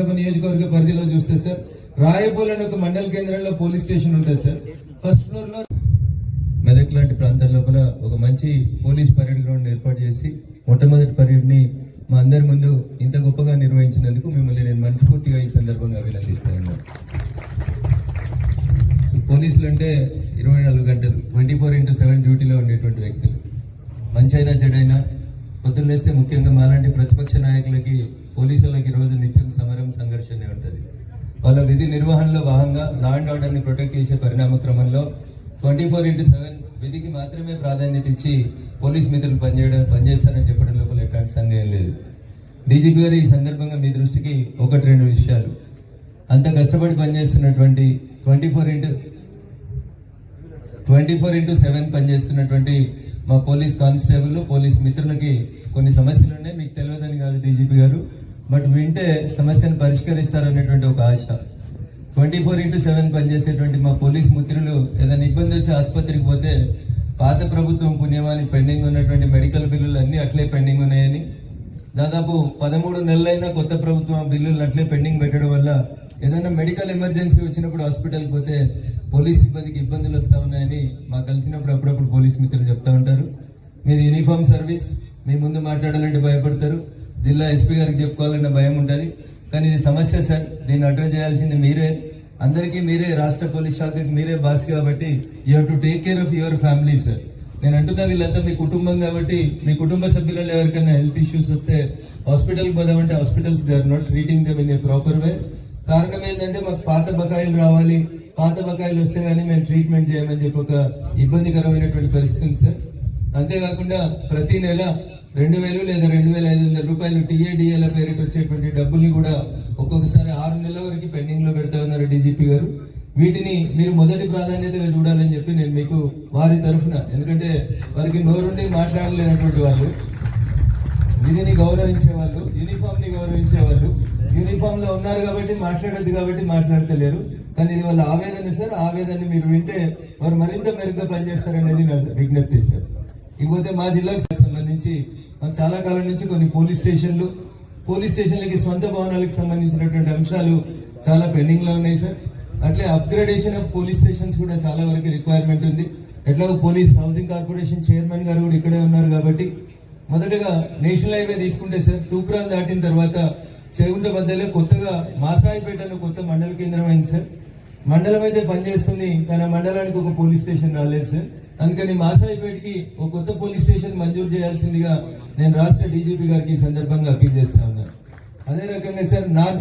శాసనసభ నియోజకవర్గ పరిధిలో చూస్తే సార్ రాయపూల్ అనే ఒక మండల కేంద్రంలో పోలీస్ స్టేషన్ ఉంటుంది సార్. ఫస్ట్ ఫ్లోర్లో మెదక్ లాంటి ప్రాంతాల లోపల ఒక మంచి పోలీస్ పరేడ్ గ్రౌండ్ ఏర్పాటు చేసి మొట్టమొదటి పరేడ్ని మా అందరి ముందు ఇంత గొప్పగా నిర్వహించినందుకు మిమ్మల్ని నేను మనస్ఫూర్తిగా ఈ సందర్భంగా అభినందిస్తాను సో పోలీసులు అంటే ఇరవై నాలుగు గంటలు ట్వంటీ ఫోర్ ఇంటూ సెవెన్ డ్యూటీలో ఉండేటువంటి వ్యక్తులు. మంచైనా చెడైనా పొద్దున్నేస్తే ముఖ్యంగా మాలాంటి ప్రతిపక్ష నాయకులకి పోలీసులకి రోజు నిత్యం సమరం సంఘర్షణే ఉంటుంది. వాళ్ళ విధి నిర్వహణలో భాగంగా లా అండ్ ఆర్డర్ని ప్రొటెక్ట్ చేసే పరిణామ క్రమంలో ట్వంటీ ఫోర్ ఇంటూ సెవెన్ విధికి మాత్రమే ప్రాధాన్యత ఇచ్చి పోలీస్ మిత్రులు పనిచేయడం పనిచేస్తారని చెప్పడం లోపల ఎట్లాంటి సందేహం లేదు. డీజీపీ గారు ఈ సందర్భంగా మీ దృష్టికి ఒకటి రెండు విషయాలు. అంత కష్టపడి పనిచేస్తున్నటువంటి twenty four into twenty four into seven పనిచేస్తున్నటువంటి మా పోలీస్ కానిస్టేబుల్ పోలీస్ మిత్రులకి కొన్ని సమస్యలు ఉన్నాయి. మీకు తెలియదని కాదు డీజీపీ గారు. బట్ వింటే సమస్యను పరిష్కరిస్తారనేటువంటి ఒక ఆశ. ట్వంటీ ఫోర్ ఇంటూ సెవెన్ పనిచేసేటువంటి మా పోలీస్ మిత్రులు ఏదైనా ఇబ్బంది వచ్చి ఆసుపత్రికి పోతే పాత ప్రభుత్వం పుణ్యమాని పెండింగ్ ఉన్నటువంటి మెడికల్ బిల్లులు అన్నీ అట్లే పెండింగ్ ఉన్నాయని దాదాపు పదమూడు నెలలైనా కొత్త ప్రభుత్వం బిల్లులు అట్లే పెండింగ్ పెట్టడం వల్ల ఏదైనా మెడికల్ ఎమర్జెన్సీ వచ్చినప్పుడు హాస్పిటల్కి పోతే పోలీస్ సిబ్బందికి ఇబ్బందులు వస్తూ ఉన్నాయని మాకు కలిసినప్పుడు అప్పుడప్పుడు పోలీస్ మిత్రులు చెప్తా ఉంటారు. మీది యూనిఫామ్ సర్వీస్ మీ ముందు మాట్లాడాలంటే భయపడతారు. జిల్లా ఎస్పీ గారికి చెప్పుకోవాలన్న భయం ఉంటుంది. కానీ ఇది సమస్య సార్ దీన్ని అడ్రస్ చేయాల్సింది మీరే. అందరికీ మీరే రాష్ట్ర పోలీస్ శాఖకి మీరే బాస్ కాబట్టి you have to take care of your family sir నేను అంటున్నా వీళ్ళంతా మీ కుటుంబం కాబట్టి మీ కుటుంబ సభ్యులలో ఎవరికైనా హెల్త్ ఇష్యూస్ వస్తే హాస్పిటల్కి పోదామంటే hospitals they are not treating them in a proper way కారణం ఏంటంటే మాకు పాత బకాయిలు రావాలి. పాత బకాయిలు వస్తే కానీ మేము ట్రీట్మెంట్ చేయమని చెప్పి ఒక ఇబ్బందికరమైనటువంటి పరిస్థితి సార్ అంతేకాకుండా ప్రతి నెల రెండు వేలు లేదా రెండు వేల ఐదు వందల రూపాయలు టీఏడిఏల పేరిట వచ్చేటువంటి డబ్బుల్ని కూడా ఒక్కొక్కసారి ఆరు నెలల వరకు పెండింగ్లో పెడతా ఉన్నారు డీజీపీ గారు. వీటిని మీరు మొదటి ప్రాధాన్యతగా చూడాలని చెప్పి నేను మీకు వారి తరఫున ఎందుకంటే వారికి నోరుండి మాట్లాడలేనటువంటి వాళ్ళు. విధిని గౌరవించే వాళ్ళు యూనిఫామ్ని గౌరవించే వాళ్ళు. యూనిఫామ్లో ఉన్నారు కాబట్టి మాట్లాడద్దు కాబట్టి మాట్లాడతలేరు. కానీ ఇది వాళ్ళ ఆవేదన సార్ ఆవేదన మీరు వింటే వారు మరింత మెరుగ్గా పనిచేస్తారనేది నా విజ్ఞప్తి సార్. ఇకపోతే మా జిల్లాకు సంబంధించి చాలా కాలం నుంచి కొన్ని పోలీస్ స్టేషన్లు పోలీస్ స్టేషన్లకి స్వంత భవనాలకు సంబంధించినటువంటి అంశాలు చాలా పెండింగ్లో ఉన్నాయి సార్. అట్లే అప్గ్రేడేషన్ ఆఫ్ పోలీస్ స్టేషన్స్ కూడా చాలా వరకు రిక్వైర్మెంట్ ఉంది. ఎట్లాగో పోలీస్ హౌసింగ్ కార్పొరేషన్ చైర్మన్ గారు కూడా ఇక్కడే ఉన్నారు కాబట్టి మొదటగా నేషనల్ హైవే తీసుకుంటే సార్ తూప్రాన్ దాటిన తర్వాత చేగుంట మధ్యలో కొత్తగా మాసాయిపేటలో కొత్త మండల కేంద్రం అయింది సార్. మండలం అయితే పనిచేస్తుంది కానీ మండలానికి ఒక పోలీస్ స్టేషన్ రాలేదు సార్. అందుకని మాసాయిపేటకి ఒక కొత్త పోలీస్ స్టేషన్ మంజూరు చేయాల్సిందిగా నేను రాష్ట్ర డీజీపీ గారికి ఈ సందర్భంగా అప్పీల్ చేస్తా ఉన్నాను. అదే రకంగా సార్ నార్సి